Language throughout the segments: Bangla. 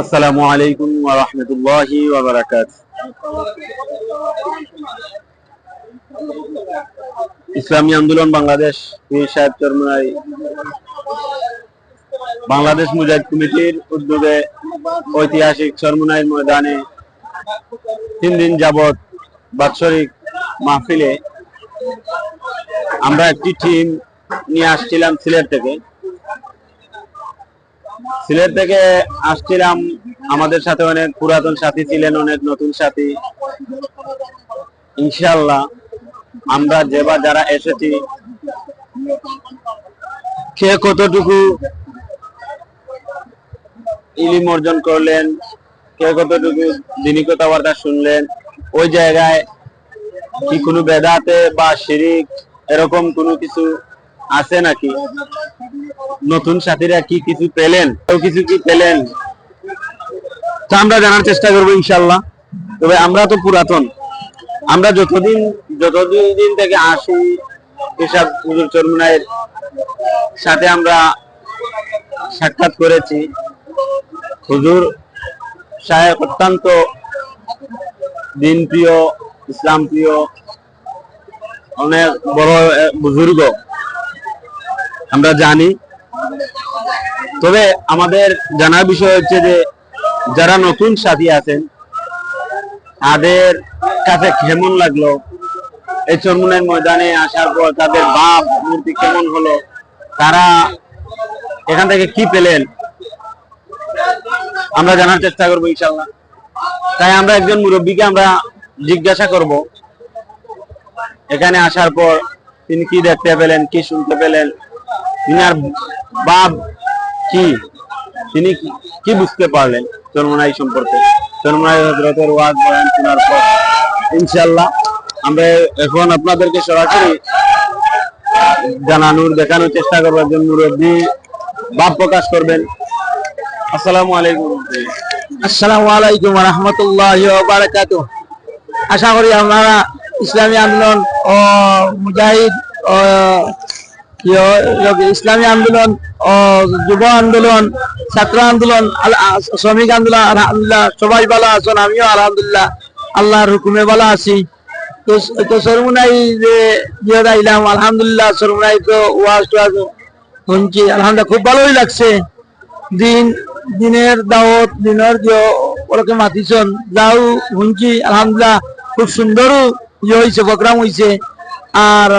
আসসালামু আলাইকুম ওয়া রাহমাতুল্লাহি ওয়া বারাকাতুহু। ইসলামী আন্দোলন বাংলাদেশ পীর সাহেব চরমনাই। বাংলাদেশ মুজাহিদ কমিটির উদ্যোগে ঐতিহাসিক চরমনাইর ময়দানে তিন দিন যাবত বাৎসরিক মাহফিলে আমরা একটি টিম নিয়ে আসছিলাম সিলেট থেকে। সিলেট থেকে আসছিলাম আমাদের সাথে অনেক পুরাতন সাথী ছিলেন, অনেক নতুন সাথী। ইনশাল্লাহ আমরা যেবার যারা এসেছি কে কতটুকু ইলিম অর্জন করলেন কে কতটুকু দিনী কথাবার্তা শুনলেন, ওই জায়গায় কি কোনো বেদাতে বা শিরিক এরকম কোনো কিছু আছে নাকি? নতুন সাথীরা কি কিছু পেলেন? কিছু কি পেলেন? তা আমরা জানার চেষ্টা করব ইনশাল্লাহ তবে আমরা তো পুরাতন। আমরা যতদিন যতদিন দিন থেকে আসি, এসব হুজুর চরমুনাইয়ের সাথে আমরা সাক্ষাৎ করেছি, হুজুর সাহেব অত্যন্ত দিন প্রিয় ইসলাম প্রিয় অনেক বড় বুজুর্গ। আমরা জানি। তবে আমাদের জানার বিষয় হচ্ছে যে, যারা নতুন সাথী আছেন, তাদের কাছে কেমন লাগল? এই চরমুনের ময়দানে আসার পর তাদের বাপ, মূর্তি কেমন হলো? তারা এখান থেকে কি পেলেন? আমরা জানার চেষ্টা করব ইনশাল্লাহ তাই আমরা একজন মুরব্বীকে আমরা জিজ্ঞাসা করব। এখানে আসার পর তিনি কি দেখতে পেলেন, কি শুনতে পেলেন? বাপ কি? তিনি কি- বুঝতে পারলেন সম্পর্কে? হজরতের ওয়াজ বয়ান শোনার পর ইনশাল্লাহ আমরা এখন আপনাদেরকে সরাসরি জানানোর, দেখানোর চেষ্টা করব একজন মুরব্বী প্রকাশ করবেন। আসসালামু আলাইকুম। আসসালামু আলাইকুম রহমতুল্লাহ বারাকাত আশা করি আপনারা ইসলামী আন্দোলন ও মুজাহিদ ইসলামী আন্দোলন যুব আন্দোলন, ছাত্র আন্দোলন শ্রমিক আন্দোলন, আলহামদুলিল্লাহ, সবাই ভালো আছেন, আমিও আলহামদুলিল্লাহ, আল্লাহর হুকুমে ভালো আছি। তো সরমুনাই যে দিয়ে আইলাম আলহামদুলিল্লাহ, সরমুনাই তো ওয়াজ টোয়াজ শুনছি, আলহামদুলিল্লাহ, খুব ভালোই লাগছে। দিন, দিনের দাওয়াত, দিনের যে মাতিছন যাও, শুনছি, আলহামদুলিল্লাহ, খুব সুন্দরও ইয়ে হয়েছে প্রোগ্রাম হয়েছে আর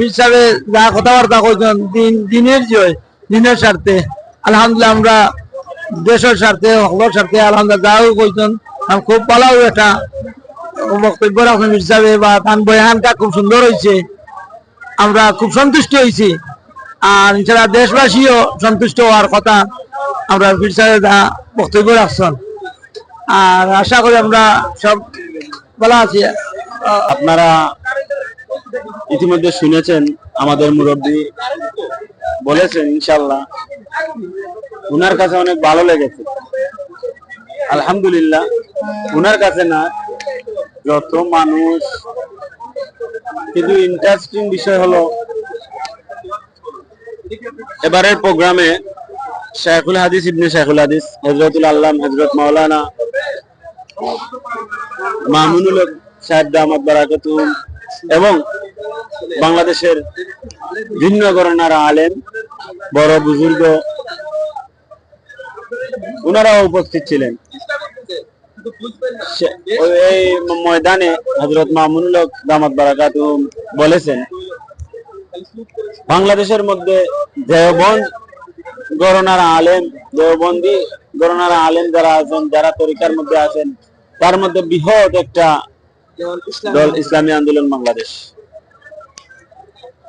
হিসাবে যা কথাবার্তা কইছেন, দিন, দিনের জয় দিনের স্বার্থে, আলহামদুলিল্লাহ আমরা দেশের স্বার্থে, সকলের স্বার্থে আলহামদুলিল্লাহ যাও কইছেন আর খুব ভালো এটা বক্তব্য রাখেন হিসাবে বা তান বয়ানটা খুব সুন্দর হয়েছে আমরা খুব সন্তুষ্ট হয়েছি আর ইনশাল্লাহ দেশবাসীও সন্তুষ্ট হওয়ার কথা আমরা সাহেব যা বক্তব্য রাখছেন। আর আশা করি আমরা সব বলা আছি। আপনারা ইতিমধ্যে শুনেছেন, আমাদের মুরব্বী বলেছেন ইনশাল্লাহ উনার কাছে অনেক ভালো লেগেছে। আলহামদুলিল্লাহ, উনার কাছে না, যত মানুষ। কিন্তু ইন্টারেস্টিং বিষয় হলো, এবারের প্রোগ্রামে শেখুল হাদিস ইবনে শেখুল হাদিস হজরতুল আল্লাহ হজরত মাওলানা মামুনুল সাহেব দামাত বারাকাতুম এবং বাংলাদেশের ভিন্ন ঘরানার আলেম, বড় বুজুর্গ ওনারাও উপস্থিত ছিলেন। এই ময়দানে হজরত মামুনুল দামাত বারাকাতুম বলেছেন, বাংলাদেশের মধ্যে দেওবন্দ গরনার আলেম, দেওবন্দি গরনার আলেম যারা আছেন, যারা তরিকার মধ্যে আছেন, তার মধ্যে বৃহৎ একটা দল ইসলামী আন্দোলন বাংলাদেশ।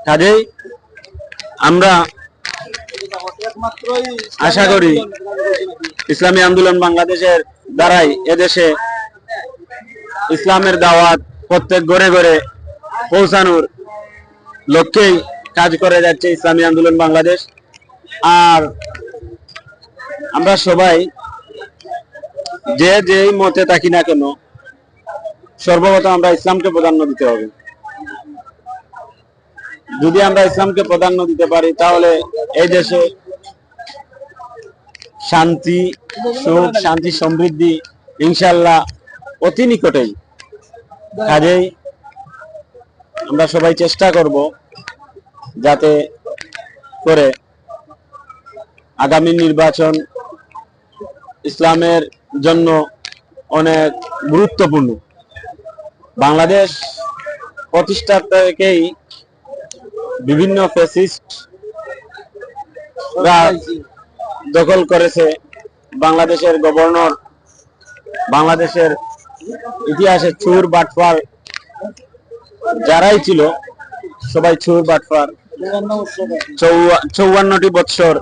কাজেই আমরা আশা করি ইসলামী আন্দোলন বাংলাদেশের দ্বারাই এদেশে ইসলামের দাওয়াত প্রত্যেক ঘরে ঘরে পৌঁছানোর লক্ষ্যেই কাজ করে যাচ্ছে ইসলামী আন্দোলন বাংলাদেশ। আর আমরা সবাই যে যেই মতে থাকি না কেন সর্বপ্রথম আমরা ইসলামকে প্রাধান্য দিতে হবে। যদি আমরা ইসলামকে প্রাধান্য দিতে পারি, তাহলে এই দেশে শান্তি, সুখ, শান্তি, সমৃদ্ধি ইনশাল্লাহ অতি নিকটেই। কাজেই আমরা সবাই চেষ্টা করব যাতে করে আগামী নির্বাচন ইসলামের জন্য অনেক গুরুত্বপূর্ণ। বাংলাদেশ প্রতিষ্ঠা থেকেই বিভিন্ন দখল করেছে বাংলাদেশের গভর্নর বাংলাদেশের ইতিহাসে চুর বাটফার যারাই ছিল, সবাই চুর বাটফার চৌয়া- চৌয়ান্নটি বৎসর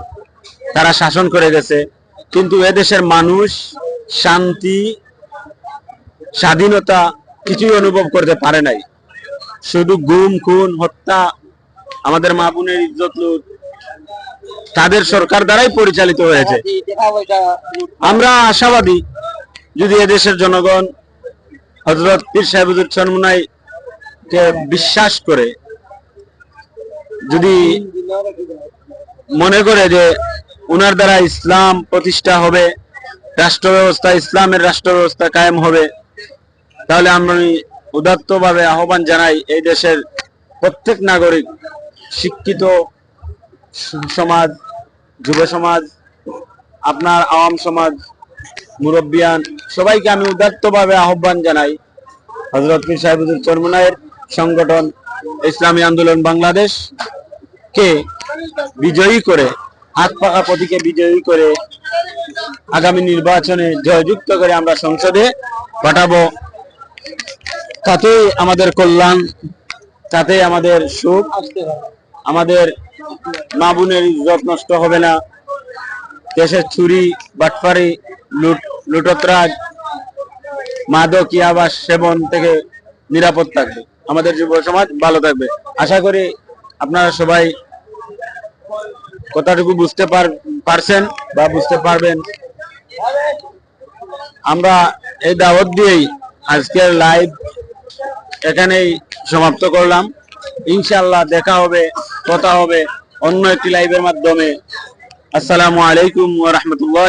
তারা শাসন করে গেছে। কিন্তু এদেশের মানুষ শান্তি, স্বাধীনতা কিছুই অনুভব করতে পারে নাই। শুধু গুম, খুন, হত্যা, আমাদের মা বোনের ইজ্জত লুট, তাদের সরকার দ্বারাই পরিচালিত হয়েছে। আমরা আশাবাদী, যদি এদেশের জনগণ হজরত পীর সাহেবুদ্দিন চরমুনাই কে বিশ্বাস করে, যদি মনে করে যে উনার দ্বারা ইসলাম প্রতিষ্ঠা হবে রাষ্ট্র ব্যবস্থা ইসলামের রাষ্ট্র ব্যবস্থা কায়েম হবে তাহলে আমি উদাত্ত ভাবে আহ্বান জানাই এই দেশের প্রত্যেক নাগরিক, শিক্ষিত সমাজ, যুব সমাজ, আপনার আওয়াম সমাজ, মুরব্বিয়ান, সবাইকে আমি উদাত্ত ভাবে আহ্বান জানাই। হজরত পীর সাহেবুদ্দিন চরমুনায়ের সংগঠন ইসলামী আন্দোলন বাংলাদেশ কে বিজয়ী করে, হাত পাকা প্রতীকে বিজয়ী করে আগামী নির্বাচনে জয়যুক্ত করে আমরা সংসদে পাঠাবো। তাতেই আমাদের কল্যাণ, তাতেই আমাদের সুখ, আমাদের মা বোনের ইজ্জত নষ্ট হবে না। দেশের চুরি বাটফারি লুট, লুটতরাজ, মাদক, ইয়াবাস, সেবন থেকে নিরাপদ থাকবে। আমাদের যুব সমাজ ভালো থাকবে। আশা করি আপনারা সবাই কথাটুকু বুঝতে পার, পারছেন বা বুঝতে পারবেন। আমরা এই দাওয়াত দিয়েই আজকের লাইভ এখানেই সমাপ্ত করলাম। ইনশাল্লাহ দেখা হবে, কথা হবে অন্য একটি লাইভের মাধ্যমে। আসসালামু আলাইকুম রহমতুল্লাহ